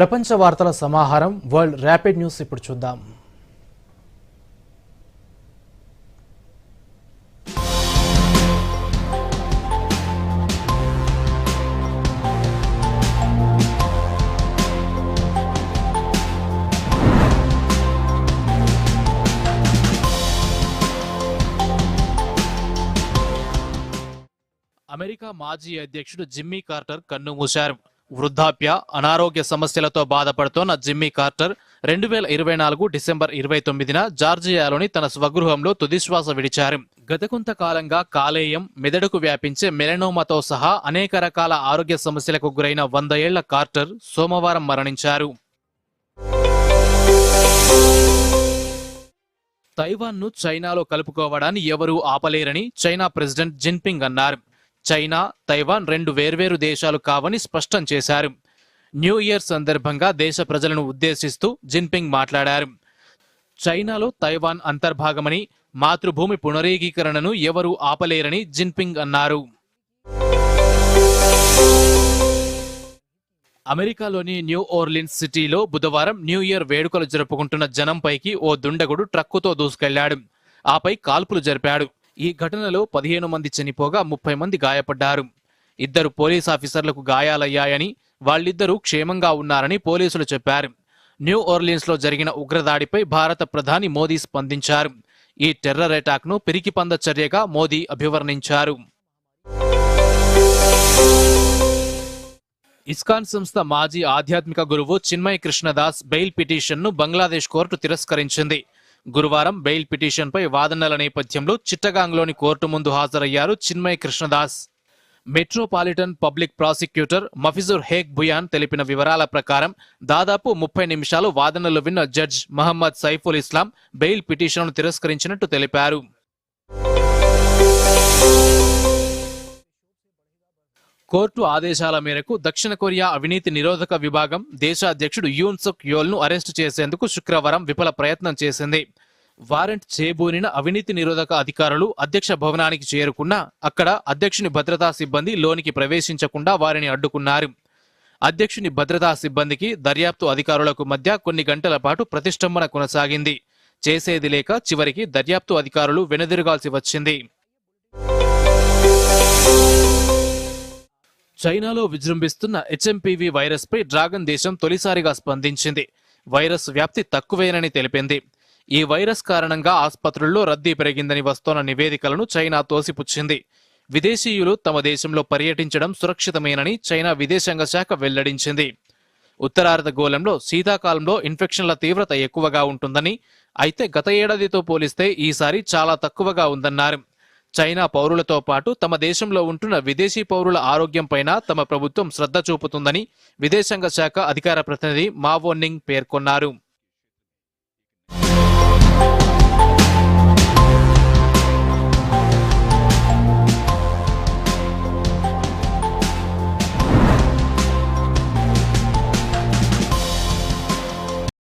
ప్రపంచ వార్తల సమాహారం వరల్డ్ ర్యాపిడ్ న్యూస్ ఇప్పుడు చూద్దాం. అమెరికా మాజీ అధ్యక్షుడు జిమ్మీ కార్టర్ కన్ను మూశారు. వృద్ధాప్య అనారోగ్య సమస్యలతో బాధపడుతోన్న జిమ్మీ కార్టర్ రెండు వేల ఇరవై నాలుగు డిసెంబర్ ఇరవై తొమ్మిదిన జార్జియాలోని తన స్వగృహంలో తుదిశ్వాస విడిచారు. గత కొంతకాలంగా కాలేయం మెదడుకు వ్యాపించే మెలనోమాతో సహా అనేక రకాల ఆరోగ్య సమస్యలకు గురైన వంద ఏళ్ళ కార్టర్ సోమవారం మరణించారు. తైవాన్ను చైనాలో కలుపుకోవడాన్ని ఎవరూ ఆపలేరని చైనా ప్రెసిడెంట్ జిన్పింగ్ అన్నారు. చైనా తైవాన్ రెండు వేర్వేరు దేశాలు కావని స్పష్టం చేశారు. న్యూ ఇయర్ సందర్భంగా దేశ ప్రజలను ఉద్దేశిస్తూ జిన్పింగ్ మాట్లాడారు. చైనాలో తైవాన్ అంతర్భాగమని మాతృభూమి పునరేకీకరణను ఎవరూ ఆపలేరని జిన్పింగ్ అన్నారు. అమెరికాలోని న్యూ ఓర్లిన్స్ సిటీలో బుధవారం న్యూ ఇయర్ వేడుకలు జరుపుకుంటున్న జనంపైకి ఓ దుండగుడు ట్రక్కుతో దూసుకెళ్ళాడు. ఆపై కాల్పులు జరిపాడు. ఈ ఘటనలో పదిహేను మంది చనిపోగా ముప్పై మంది గాయపడ్డారు. ఇద్దరు పోలీస్ ఆఫీసర్లకు గాయాలయ్యాయని వాళ్ళిద్దరూ క్షేమంగా ఉన్నారని పోలీసులు చెప్పారు. న్యూ ఓర్లీన్స్లో జరిగిన ఉగ్రదాడిపై భారత ప్రధాని మోదీ స్పందించారు. ఈ టెర్రర్ అటాక్ను పిరికిపంద చర్యగా మోదీ అభివర్ణించారు. ఇస్కాన్ సంస్థ మాజీ ఆధ్యాత్మిక గురువు చిన్మయ్ కృష్ణదాస్ బెయిల్ పిటిషన్ను బంగ్లాదేశ్ కోర్టు తిరస్కరించింది. గురువారం బెయిల్ పిటిషన్పై వాదనల నేపథ్యంలో చిట్టగాంగ్లోని కోర్టు ముందు హాజరయ్యారు Chinmay Krishnadas. Metropolitan public prosecutor Mafizur Haque Bhuiyan తెలిపిన వివరాల ప్రకారం దాదాపు ముప్పై నిమిషాలు వాదనలు విన్న జడ్జ్ మహమ్మద్ సైఫుల్ ఇస్లాం బెయిల్ పిటిషన్ను తిరస్కరించినట్టు తెలిపారు. కోర్టు ఆదేశాల మేరకు దక్షిణ కొరియా అవినీతి నిరోధక విభాగం దేశ అధ్యక్షుడు యూన్ సుక్ అరెస్టు చేసేందుకు శుక్రవారం విఫల ప్రయత్నం చేసింది. వారెంట్ చేబూనిన అవినీతి నిరోధక అధికారులు అధ్యక్ష భవనానికి చేరుకున్నా అక్కడ అధ్యక్షుని భద్రతా సిబ్బంది లోనికి ప్రవేశించకుండా వారిని అడ్డుకున్నారు. అధ్యక్షుని భద్రతా సిబ్బందికి దర్యాప్తు అధికారులకు మధ్య కొన్ని గంటల పాటు ప్రతిష్టంభన కొనసాగింది. చేసేది లేక చివరికి దర్యాప్తు అధికారులు వెనుదిరగాల్సి వచ్చింది. చైనాలో విజృంభిస్తున్న హెచ్ఎంపీవీ వైరస్ పై డ్రాగన్ దేశం తొలిసారిగా స్పందించింది. వైరస్ వ్యాప్తి తక్కువేనని తెలిపింది. ఈ వైరస్ కారణంగా ఆసుపత్రుల్లో రద్దీ పెరిగిందని వస్తోన్న నివేదికలను చైనా తోసిపుచ్చింది. విదేశీయులు తమ దేశంలో పర్యటించడం సురక్షితమేనని చైనా విదేశాంగ శాఖ వెల్లడించింది. ఉత్తరార్ధగోళంలో శీతాకాలంలో ఇన్ఫెక్షన్ల తీవ్రత ఎక్కువగా ఉంటుందని అయితే గత ఏడాదితో పోలిస్తే ఈసారి చాలా తక్కువగా ఉందన్నారు. చైనా పౌరులతో పాటు తమ దేశంలో ఉంటున్న విదేశీ పౌరుల ఆరోగ్యంపైన తమ ప్రభుత్వం శ్రద్ధ చూపుతుందని విదేశాంగ శాఖ అధికార ప్రతినిధి మావోన్నింగ్ పేర్కొన్నారు.